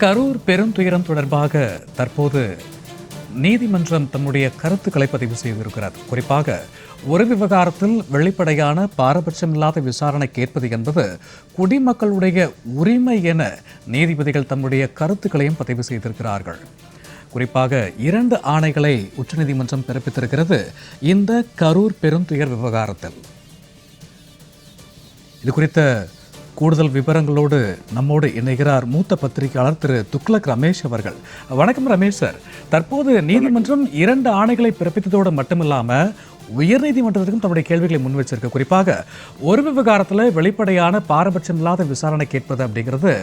கரூர் பெருந்துயரம் தொடர்பாக தற்போது நீதிமன்றம் தன்னுடைய கருத்துக்களை பதிவு செய்திருக்கிறது. குறிப்பாக ஒரு விவகாரத்தில் வெளிப்படையான பாரபட்சமில்லாத விசாரணை கேட்பது என்பது குடிமக்களுடைய உரிமை என நீதிபதிகள் தம்முடைய கருத்துக்களையும் பதிவு செய்திருக்கிறார்கள். குறிப்பாக இரண்டு ஆணைகளை உச்சநீதிமன்றம் பிறப்பித்திருக்கிறது இந்த கரூர் பெருந்துயர் விவகாரத்தில். இது குறித்த கூடுதல் விவரங்களோடு நம்மோடு இணைகிறார் மூத்த பத்திரிகையாளர் திரு துக்ளக் ரமேஷ் அவர்கள். வணக்கம் ரமேஷ் சார். தற்போது நீதிமன்றம் இரண்டு ஆணைகளை பிறப்பித்ததோடு மட்டுமில்லாமல் உயர்நீதிமன்றத்திற்கும் தன்னுடைய கேள்விகளை முன் வச்சிருக்கு. குறிப்பாக ஒரு விவகாரத்தில் வெளிப்படையான பாரபட்சம் இல்லாத விசாரணை கேட்பது அப்படிங்கிறது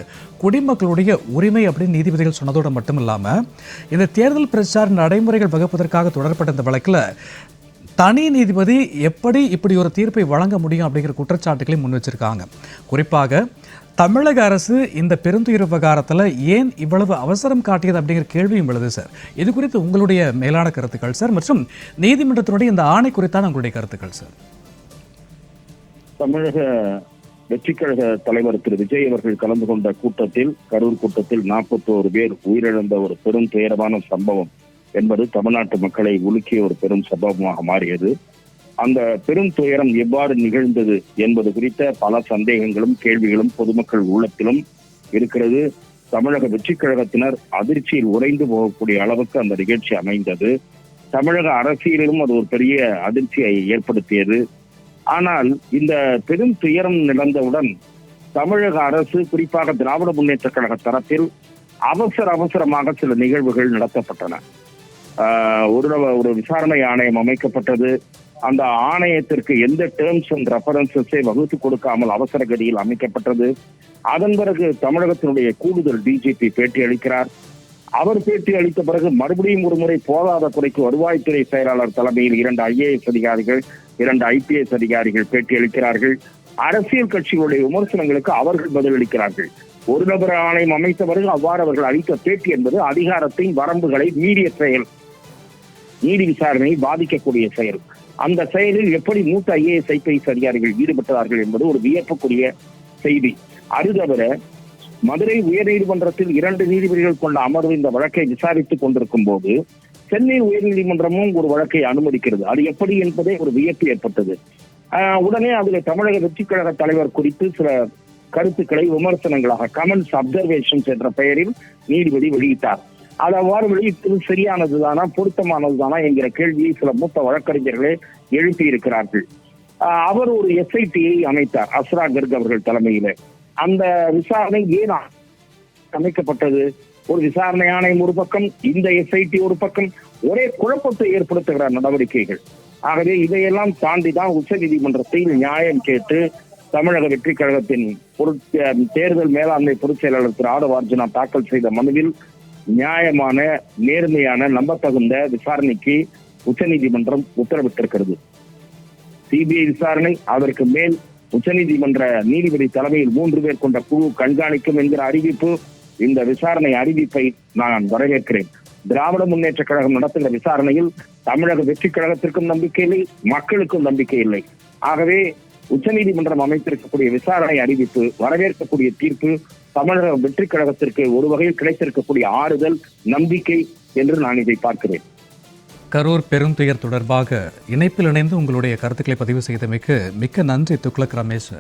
குடிமக்களுடைய உரிமை அப்படின்னு நீதிபதிகள் சொன்னதோடு மட்டும் இல்லாமல் இந்த தேர்தல் பிரச்சார நடைமுறைகள் வகுப்பதற்காக தொடரப்பட்ட இந்த வழக்கில் தனி நீதிபதி எப்படி இப்படி ஒரு தீர்ப்பை வழங்க முடியும் அப்படிங்கிற குற்றச்சாட்டுகளை முன் வச்சிருக்காங்க. குறிப்பாக தமிழக அரசு இந்த பெருந்துயர் விவகாரத்தில் ஏன் இவ்வளவு அவசரம் காட்டியது அப்படிங்கிற கேள்வியும் எழுது சார். இது குறித்து உங்களுடைய மேலான கருத்துக்கள் சார். மற்றும் நீதிமன்றத்தினுடைய இந்த ஆணை குறித்தான உங்களுடைய கருத்துக்கள் சார். தமிழக வெற்றிக் கழக தலைவர் திரு விஜய் அவர்கள் கலந்து கொண்ட கூட்டத்தில் கரூர் கூட்டத்தில் நாற்பத்தோரு பேர் உயிரிழந்த ஒரு பெரும் துயரமான சம்பவம். என்பது தமிழ்நாட்டு மக்களை உலுக்கிய ஒரு பெரும் சம்பவமாக மாறியது. அந்த பெரும் துயரம் எவ்வாறு நிகழ்ந்தது என்பது குறித்த பல சந்தேகங்களும் கேள்விகளும் பொதுமக்கள் உள்ளத்திலும் இருக்கிறது. தமிழக வெற்றிக் கழகத்தினர் அதிர்ச்சியில் உறைந்து போகக்கூடிய அளவுக்கு அந்த நிகழ்ச்சி அமைந்தது. தமிழக அரசியலிலும் அது ஒரு பெரிய அதிர்ச்சியை ஏற்படுத்தியது. ஆனால் இந்த பெரும் துயரம் நடந்தவுடன் தமிழக அரசு குறிப்பாக திராவிட முன்னேற்ற கழக தரப்பில் அவசர அவசரமாக சில நிகழ்வுகள் நடத்தப்பட்டன. ஒரு ஒரு விசாரணை ஆணையம் அமைக்கப்பட்டது. அந்த ஆணையத்திற்கு எந்த டேர்ம்ஸ் அண்ட் ரெஃபரன்சஸை வகுத்து கொடுக்காமல் அவசர கதியில் அமைக்கப்பட்டது. அதன் பிறகு தமிழகத்தினுடைய கூடுதல் டிஜிபி பேட்டி அளிக்கிறார். அவர் பேட்டி அளித்த பிறகு மறுபடியும் ஒரு முறை போதாத குறைக்கு வருவாய்த்துறை செயலாளர் தலைமையில் இரண்டு ஐஏஎஸ் அதிகாரிகள் இரண்டு ஐபிஎஸ் அதிகாரிகள் பேட்டி அளிக்கிறார்கள். அரசியல் கட்சிகளுடைய விமர்சனங்களுக்கு அவர்கள் பதிலளிக்கிறார்கள். ஒரு நபர் ஆணையம் அமைத்த பிறகு அவ்வாறு அவர்கள் அளித்த பேட்டி என்பது அதிகாரத்தின் வரம்புகளை மீறிய செயல். நீதி விசாரணையை பாதிக்கக்கூடிய செயல். அந்த செயலில் எப்படி மூத்த ஐஏஎஸ் ஐபிஎஸ் அதிகாரிகள் ஈடுபட்டார்கள் என்பது ஒரு வியப்புக்குரிய செய்தி. அது தவிர மதுரை உயர்நீதிமன்றத்தில் இரண்டு நீதிபதிகள் கொண்ட அமர்வு இந்த வழக்கை விசாரித்துக் கொண்டிருக்கும் போது சென்னை உயர்நீதிமன்றமும் ஒரு வழக்கை அனுமதிக்கிறது. அது எப்படி என்பதே ஒரு வியப்பு ஏற்பட்டது. ஆஹ் உடனே அதில் தமிழக வெற்றிக் கழக தலைவர் குறித்து சில கருத்துக்களை விமர்சனங்களாக கமெண்ட்ஸ் அப்சர்வேஷன்ஸ் என்ற பெயரில் நீதிபதி வெளியிட்டார். அது அவ்வாறு வெளியிட்டது சரியானதுதானா பொருத்தமானதுதானா என்கிற கேள்வியை சில மூத்த வழக்கறிஞர்களே எழுப்பி இருக்கிறார்கள். ஆஹ் அவர் ஒரு எஸ்ஐடியை அமைத்தார் அஸ்ரா கர்க் அவர்கள் தலைமையில. அந்த விசாரணை ஏன் அமைக்கப்பட்டது? ஒரு விசாரணை ஆணையம் ஒரு பக்கம் இந்த எஸ்ஐடி ஒரு பக்கம் ஒரே குழப்பத்தை ஏற்படுத்துகிற நடவடிக்கைகள். ஆகவே இதையெல்லாம் தாண்டி தான் உச்ச நீதிமன்றத்தில் நியாயம் கேட்டு தமிழக வெற்றிக் கழகத்தின் பொருட் தேர்தல் மேலாண்மை பொதுச் செயலாளர் திரு ஆதவ அர்ஜுனா தாக்கல் செய்த மனுவில் நியாயமான நேர்மையான நம்பத்தகுந்த விசாரணைக்கு உச்சநீதிமன்றம் உத்தரவிட்டிருக்கிறது. சிபிஐ விசாரணை அதற்கு மேல் உச்சநீதிமன்ற நீதிபதி தலைமையில் மூன்று பேர் கொண்ட குழு கண்காணிக்கும் என்கிற அறிவிப்பு இந்த விசாரணை அறிவிப்பை நான் வரவேற்கிறேன். திராவிட முன்னேற்ற கழகம் நடத்துகிற விசாரணையில் தமிழக வெற்றி கழகத்திற்கும் நம்பிக்கை இல்லை மக்களுக்கும் நம்பிக்கை இல்லை. ஆகவே உச்சநீதிமன்றம் அமைத்திருக்கக்கூடிய விசாரணை அறிவிப்பு வரவேற்கக்கூடிய தீர்ப்பு தமிழக வெற்றி கழகத்திற்கு ஒரு வகையில் கிடைத்திருக்கக்கூடிய ஆறுதல் நம்பிக்கை என்று நான் இதை பார்க்கிறேன். கரூர் பெருந்துயர் தொடர்பாக இணைப்பில் இணைந்து உங்களுடைய கருத்துக்களை பதிவு செய்தமைக்கு மிக்க நன்றி துக்ளக் ரமேஷ்